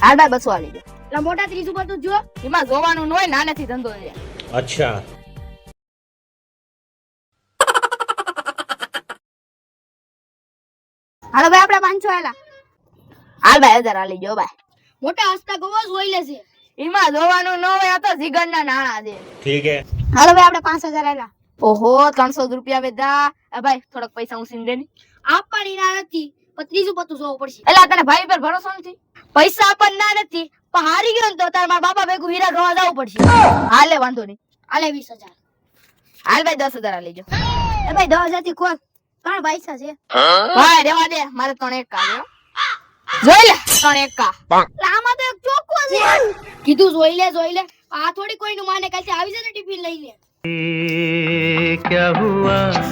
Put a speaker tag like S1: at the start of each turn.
S1: હાલ ભાઈ બસો આવી ગયો.
S2: એટલે મોટા ત્રીજું બધું તું જો.
S1: એમાં જોવાનું ન હોય નાનેથી ધંધો છે.
S3: અચ્છા.
S2: હાલો ભાઈ આપણે પાંચસો આલા
S1: હાલ ભાઈ હજાર આલી જો ભાઈ.
S2: મોટા હસતા ગોવો જ હોય લેશે
S1: એમાં જોવાનું ન હોય આ જીગર ના નાણા છે.
S3: ઠીક
S2: હાલો ભાઈ આપણે પાંચ હજાર આલા
S1: ઓહો ત્રણસો રૂપિયા આ ભાઈ થોડાક પૈસા હું સિંધે ની
S2: આપવાની ના નથી પણ ત્રીસ ઉપર જોવું પડશે.
S1: એટલે તને ભાઈ પર ભરોસો નથી? પૈસા પણ ના નથી પણ હારી ગયો ને તો તાર મારા બાપા ભેગું હીરા ગવા જવું પડશે. હાલે વાંધો નહીં.
S2: હાલે વીસ હજાર.
S1: હાલ ભાઈ દસ હજાર લઈ જો
S2: એ ભાઈ દસ હજારથી ખોલ ત્રણ પૈસા છે?
S1: ભાઈ રેવા દે. મારે ત્રણ એક કા જોઈ લે ત્રણ એક કા.
S2: આમાં તો એક ચોખ્ખો છે. કીધું જોઈ લે જોઈ લે. આ થોડી કોઈનું માને કાલથી આવી જશે ટિફિન લઈને